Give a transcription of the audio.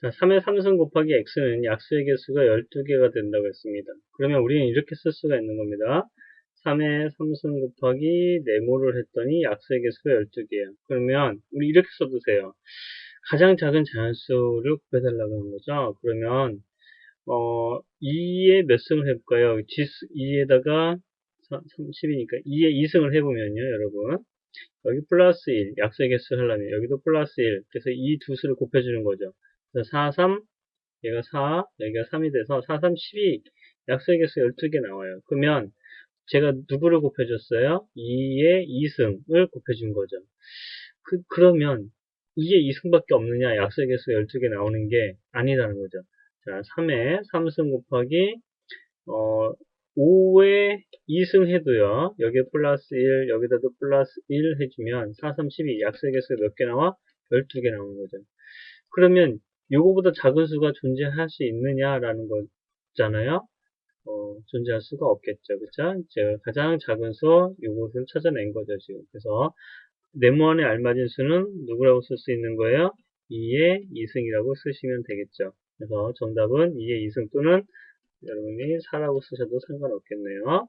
자, 3의 3승 곱하기 x는 약수의 개수가 12개가 된다고 했습니다. 그러면 우리는 이렇게 쓸 수가 있는 겁니다. 3의 3승 곱하기 네모를 했더니 약수의 개수가 12개예요. 그러면 우리 이렇게 써두세요. 가장 작은 자연수를 곱해달라고 하는 거죠. 그러면 어, 2에 몇 승을 해볼까요? 2에다가 30이니까 2에 2승을 해보면요, 여러분. 여기 플러스 1, 약수의 개수 하려면 여기도 플러스 1. 그래서 이 두 수를 곱해주는 거죠. 그래서 4, 3, 얘가 4, 여기가 3이 돼서 4, 3, 12. 약수의 개수 12개 나와요. 그러면 제가 누구를 곱해줬어요? 2의 2승을 곱해준 거죠. 그, 그러면 2의 2승밖에 없느냐? 약수의 개수 12개 나오는 게 아니라는 거죠. 자, 3에 3승 곱하기, 어, 5에 2승 해도요. 여기에 플러스 1, 여기다도 플러스 1 해주면 4, 3, 12 약수의 개수가 몇 개 나와? 12개 나오는 거죠. 그러면 요거보다 작은 수가 존재할 수 있느냐라는 거잖아요. 어, 존재할 수가 없겠죠. 그쵸? 제가 가장 작은 수, 요것을 찾아낸 거죠, 지금. 그래서, 네모 안에 알맞은 수는 누구라고 쓸 수 있는 거예요? 2의 2승이라고 쓰시면 되겠죠. 그래서 정답은 2의 2승 또는 여러분이 4라고 쓰셔도 상관없겠네요.